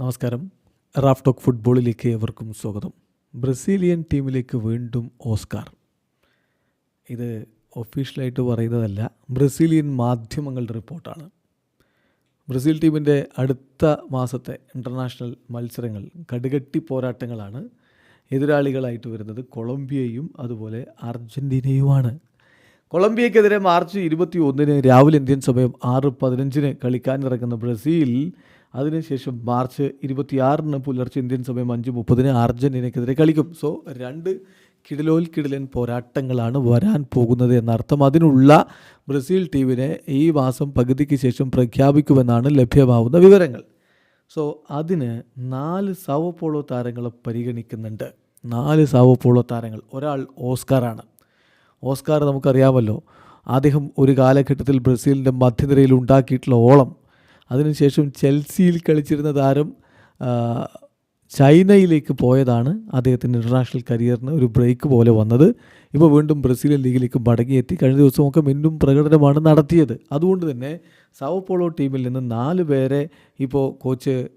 നമസ്കാരം. Raf talk ഫുട്ബോളിലേക്ക് ഏവർക്കും സ്വാഗതം. ബ്രസീലിയൻ ടീമിലേക്ക് വീണ്ടും ഓസ്കാർ. ഇത് ഒഫീഷ്യലായിട്ട് പറയുന്നതല്ല ബ്രസീലിയൻ മാധ്യമങ്ങളുടെ റിപ്പോർട്ടാണ്. ബ്രസീൽ ടീമിന്റെ അടുത്ത മാസത്തെ ഇന്റർനാഷണൽ മത്സരങ്ങൾ കടുകട്ടി പോരാട്ടങ്ങളാണ് എതിരാളികളായിട്ട് വരുന്നത്. കൊളംബിയയും അതുപോലെ അർജന്റീനയുമാണ് കൊളംബിയക്കെതിരെ മാർച്ച് ഇരുപത്തി ഒന്നിന് രാവിലെ ഇന്ത്യൻ സമയം ആറ് പതിനഞ്ചിന് കളിക്കാനിറങ്ങുന്ന ബ്രസീൽ അതിനുശേഷം മാർച്ച് ഇരുപത്തിയാറിന് പുലർച്ചെ ഇന്ത്യൻ സമയം അഞ്ച് മുപ്പതിന് അർജന്റീനയ്ക്കെതിരെ കളിക്കും. സോ രണ്ട് കിടിലോൽ കിടിലൻ പോരാട്ടങ്ങളാണ് വരാൻ പോകുന്നത് എന്നർത്ഥം. അതിനുള്ള ബ്രസീൽ ടീമിനെ ഈ മാസം പകുതിക്ക് ശേഷം പ്രഖ്യാപിക്കുമെന്നാണ് ലഭ്യമാവുന്ന വിവരങ്ങൾ. സോ അതിന് നാല് സാവോപോളോ താരങ്ങളെ പരിഗണിക്കുന്നുണ്ട്. നാല് സാവോപോളോ താരങ്ങൾ. ഒരാൾ ഓസ്കാറാണ്. ഓസ്കാർ നമുക്കറിയാമല്ലോ. അദ്ദേഹം ഒരു കാലഘട്ടത്തിൽ ബ്രസീലിന്റെ മധ്യനിരയിൽ ഉണ്ടാക്കിയിട്ടുള്ള ഓളം. അതിനുശേഷം ചെൽസിയിൽ കളിച്ചിരുന്ന താരം ചൈനയിലേക്ക് പോയതാണ് അദ്ദേഹത്തിന്റെ ഇന്റർനാഷണൽ കരിയറിന് ഒരു ബ്രേക്ക് പോലെ വന്നത്. ഇപ്പോൾ വീണ്ടും ബ്രസീലിയൻ ലീഗിലേക്ക് മടങ്ങിയെത്തി. കഴിഞ്ഞ ദിവസമൊക്കെ മിന്നും പ്രകടനമാണ് നടത്തിയത്. അതുകൊണ്ട് തന്നെ സാവോപോളോ ടീമിൽ നിന്ന് നാല് പേരെ ഇപ്പോൾ കോച്ച്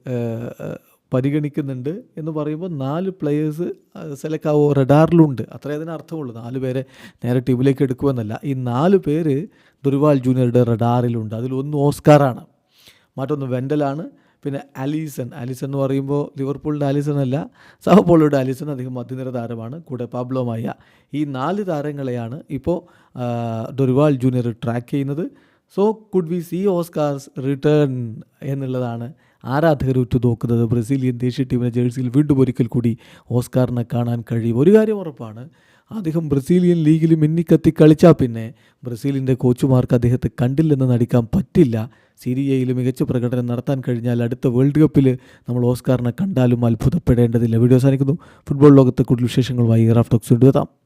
പരിഗണിക്കുന്നുണ്ട് എന്ന് പറയുമ്പോൾ നാല് പ്ലെയേഴ്സ് സെലക്ട് ആവോ റഡാറിലുണ്ട്. അത്രേ അതിന് അർത്ഥമുള്ളൂ. നാല് പേരെ നേരെ ടീമിലേക്ക് എടുക്കുമെന്നല്ല. ഈ നാല് പേര് ദുർവാൾ ജൂനിയറുടെ റഡാറിലുണ്ട്. അതിലൊന്ന് ഓസ്കാറാണ്. മറ്റൊന്ന് വെൻഡലാണ് പിന്നെ അലീസൺ. അലീസൺ എന്ന് പറയുമ്പോൾ ലിവർപൂളിന്റെ അലീസൺ അല്ല സഹപോളിയുടെ അലീസൺ അദ്ദേഹം മധ്യനിര താരമാണ് കൂടെ പാബ്ലോ മായ. ഈ നാല് താരങ്ങളെയാണ് ഇപ്പോൾ ഡൊറിവാൾ ജൂനിയർ ട്രാക്ക് ചെയ്യുന്നത്. So could we see Oscar's return എന്നുള്ളതാണ് ആരാധകർ ഉറ്റു നോക്കുന്നത് ബ്രസീലിയൻ ദേശീയ ടീമിന്റെ ജേഴ്സിയിൽ വീണ്ടും ഒരിക്കൽ കൂടി ഓസ്കാറിനെ കാണാൻ കഴിയും. ഒരു കാര്യം ഉറപ്പാണ് അദ്ദേഹം ബ്രസീലിയൻ ലീഗിൽ മിന്നിക്കത്തി കളിച്ചാൽ പിന്നെ ബ്രസീലിന്റെ കോച്ചുമാർക്ക് അദ്ദേഹത്തെ കണ്ടില്ലെന്ന് നടിക്കാൻ പറ്റില്ല. സിരിയയിൽ മികച്ച പ്രകടനം നടത്താൻ കഴിഞ്ഞാൽ അടുത്ത വേൾഡ് കപ്പിൽ നമ്മൾ ഓസ്കാറിനെ കണ്ടാലും അത്ഭുതപ്പെടേണ്ടതില്ല. വീഡിയോ അവസാനിക്കുന്നു. ഫുട്ബോൾ ലോകത്തെ കൂടുതൽ വിശേഷങ്ങളുമായി റാഫ് ടോക്സ് കൊണ്ടുവെത്താം